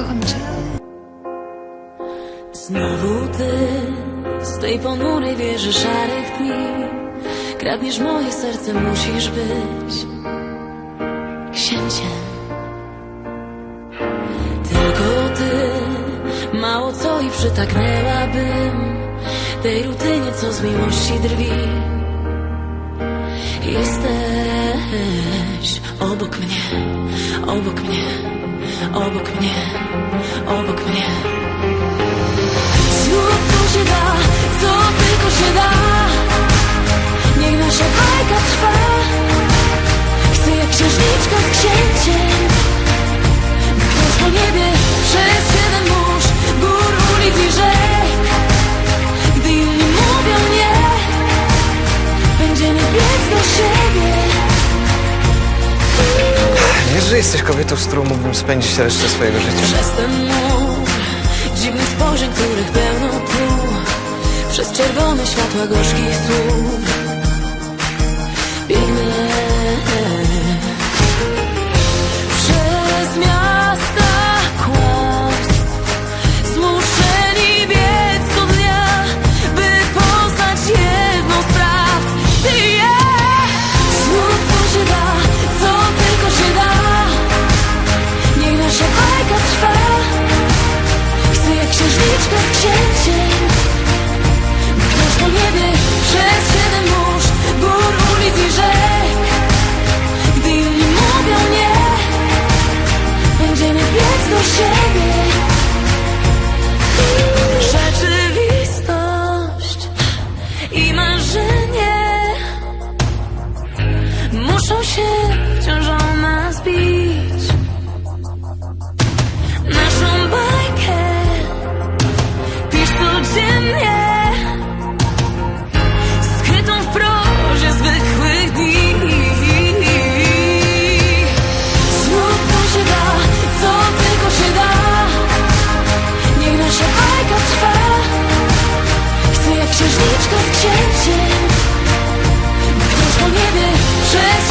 kocham cię. Znowu ty z tej ponurej wieży szarych dni. Kradniesz moje serce, musisz być księciem. Tylko ty, mało co i przytaknęłabym Tej rutynie, co z miłości drwi. Jesteś obok mnie, obok mnie, obok mnie, obok mnie. Zrób co się da, jesteś kobietą, z którą mógłbym spędzić resztę swojego życia? Przez ten mur Dziwnych spojrzeń, których pełno tu Przez czerwone światła gorzkich słów księżyc Gdy po niebie przez